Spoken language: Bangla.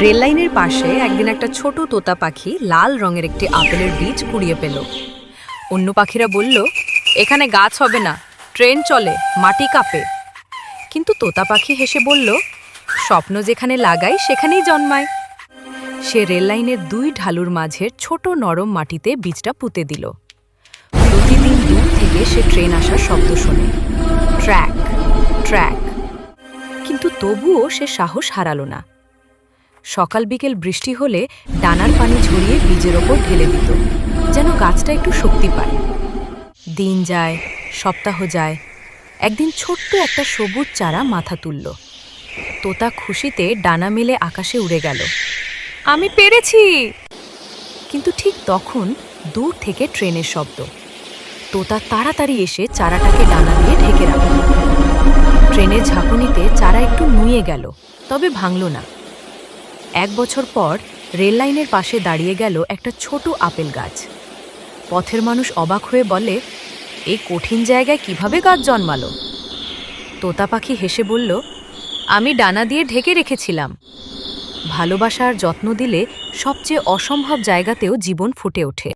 রেললাইনের পাশে একদিন একটা ছোট তোতা পাখি লাল রঙের একটি আপেলের বীজ কুড়িয়ে পেল। অন্য পাখিরা বলল, এখানে গাছ হবে না, ট্রেন চলে, মাটি কাঁপে। কিন্তু তোতা পাখি হেসে বলল, স্বপ্ন যেখানে লাগাই, সেখানেই জন্মায়। সে রেললাইনের দুই ঢালুর মাঝের ছোট নরম মাটিতে বীজটা পুঁতে দিল। প্রতিদিন দূর থেকে সে ট্রেন আসার শব্দ শোনে। Track track. কিন্তু তবুও সে সাহস হারালো না। সকাল বিকেল বৃষ্টি হলে ডানার পানি ঝরিয়ে বীজের ওপর ঢেলে দিত, যেন গাছটা একটু শক্তি পায়। দিন যায়, সপ্তাহ যায়, একদিন ছোট্ট একটা সবুজ চারা মাথা তুলল। তোতা খুশিতে ডানা মেলে আকাশে উড়ে গেল। আমি পেরেছি! কিন্তু ঠিক তখন দূর থেকে ট্রেনের শব্দ। তোতা তাড়াতাড়ি এসে চারাটাকে ডানা দিয়ে ঢেকে রাখল। ট্রেনের ঝাঁকুনিতে চারা একটু নুয়ে গেল, তবে ভাঙল না। এক বছর পর রেললাইনের পাশে দাঁড়িয়ে গেল একটা ছোট আপেল গাছ। পথের মানুষ অবাক হয়ে বলে এই কঠিন জায়গায় কীভাবে গাছ জন্মালো? তোতা পাখি হেসে বলল, আমি ডানা দিয়ে ঢেকে রেখেছিলাম। ভালোবাসার যত্ন দিলে সবচেয়ে অসম্ভব জায়গাতেও জীবন ফুটে ওঠে।